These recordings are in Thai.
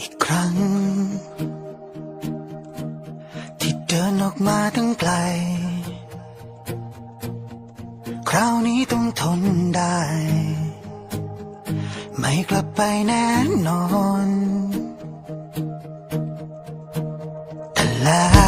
อีกครั้ง ที่เดินออกมาตั้งไกล คราวนี้ต้องทนได้ ไม่กลับไปแน่นอน แต่แล้ว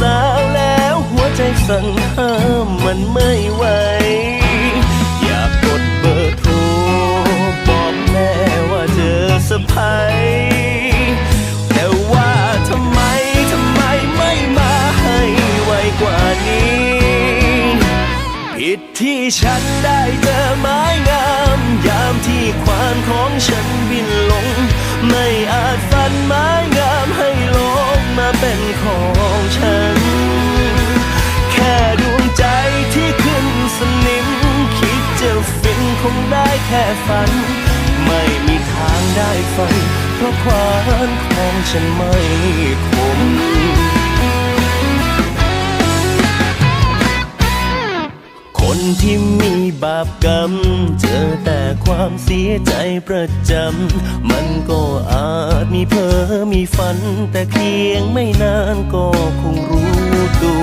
สาวแล้วหัวใจสั่งห้ามมันไม่ไหว อยากกดเบอร์โทรบอกแม่ว่าเจอสะพายแต่ว่าทำไมทำไมไม่มาให้ไวกว่านี้ ผิดที่ฉันได้เจอไม้งาม ยามที่ความของฉันบินลง ไม่อาจฟันไม้งามให้ลงมาเป็นของ แค่ฝัน ไม่มีทางได้ฝัน เพราะความของฉันไม่คมคนที่มีบาปกรรม เจอแต่ความเสียใจประจำ มันก็อาจมีเพ้อมีฝัน แต่เพียงไม่นานก็คงรู้ตัว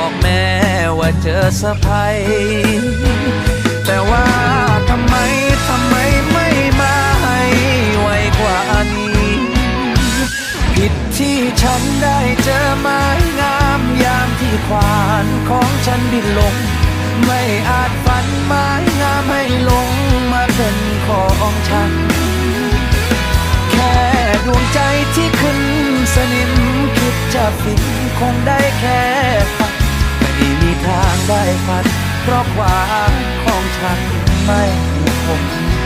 ก ว่าเจอสะพายแต่ว่าทำไมทำไมไม่มาให้ไวกว่านี้ ผิดที่ฉันได้เจอไม้งามยามที่ควานของฉันบินลง ไม่อาจฝันไม้งามให้ลงมาเป็นของฉัน แค่ดวงใจที่ขึ้นสนิมคิดจะฟินคงได้แค่ ทางได้ฝันเพราะความของฉันไม่คง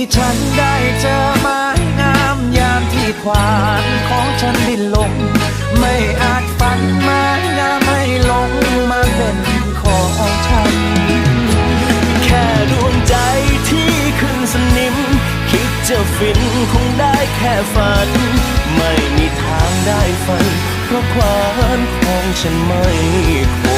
ที่ฉันได้เจอไม้งามยามที่ควานของฉันบินลง ไม่อาจฝันไม้งามให้ลงมาเป็นของฉัน แค่ดวงใจที่ขึ้นสนิม คิดจะฟินคงได้แค่ฝัน ไม่มีทางได้ฝัน เพราะความของฉันไม่คม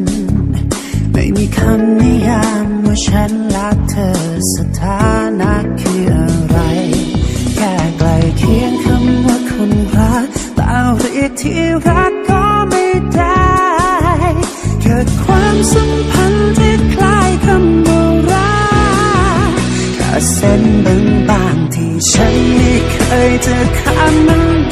มีคำนิยามว่าฉันรักเธอสถานะคืออะไร แค่ใกลเคียงคำว่าคนรักแต่เรียกที่รักก็ไม่ได้ เกิดความสัมพันธ์ที่คล้ายคำว่ารักแค่เส้นบางๆที่ฉันไม่เคยจะข้ามมัน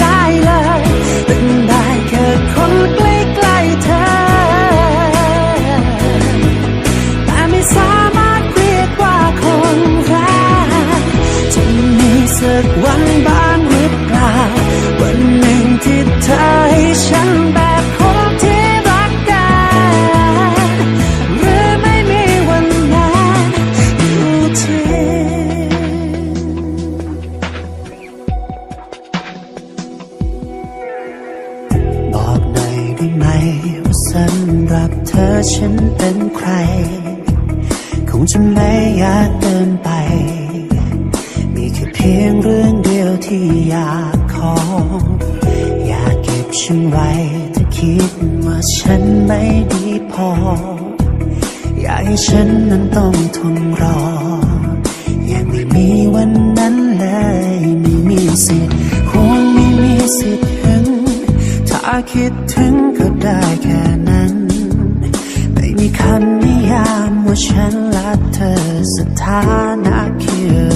เธอฉันเป็นใคร คงจะไม่อยากเดินไป มีแค่เพียงเรื่องเดียวที่อยากขอ อยากเก็บฉันไว้ถ้าคิดว่าฉันไม่ดีพอ อยากให้ฉันนั้นต้องทนรอ ยังไม่มีวันนั้นเลยไม่มีสิทธิ์คงไม่มีสิทธิ์ถึง ถ้าคิดถึงก็ได้แค่ คำนิยามว่าฉันและเธอสถานะคือ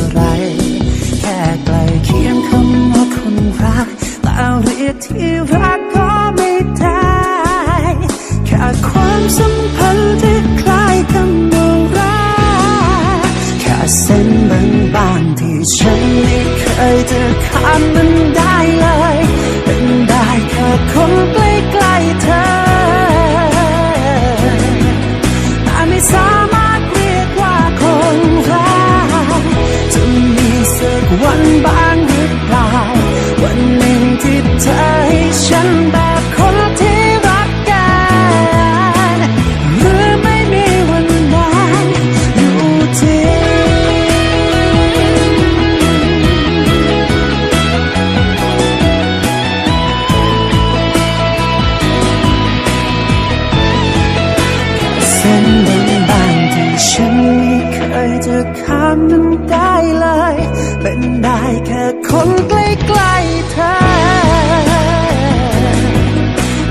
ได้แค่คนใกล้ๆเธอ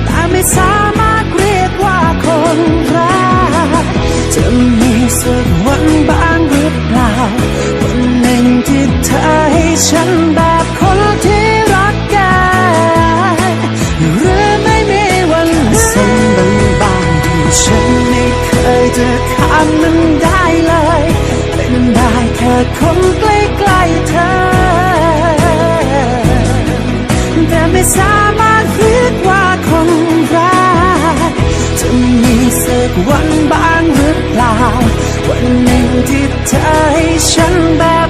แต่ไม่สามารถเรียกว่าคนรัก จะมีสักวันบ้างหรือเปล่า วันหนึ่งที่เธอให้ฉันแบบคนที่รักกันหรือไม่มีวันเส้นบางๆที่ฉันไม่เคยจะข้ามมันได้เลย เป็นได้แค่คน ไม่สามารถเรียกว่าคนรักจะมีสักวันบ้างหรือเปล่า วันหนึ่งที่เธอให้ฉันแบบ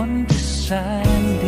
คนที่แสนดี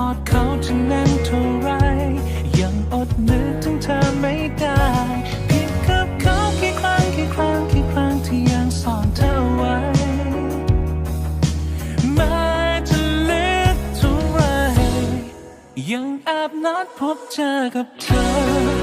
ทอดเขาจะแน่นเท่าไร ยังอดนึกถึงเธอไม่ได้เพียงกับเขากี่ครั้งกี่ครั้งกี่ครั้งที่ยังสอนเธอไว้แม้จะเล็กเท่าไร ยังแอบนัดพบเจอกับเธอ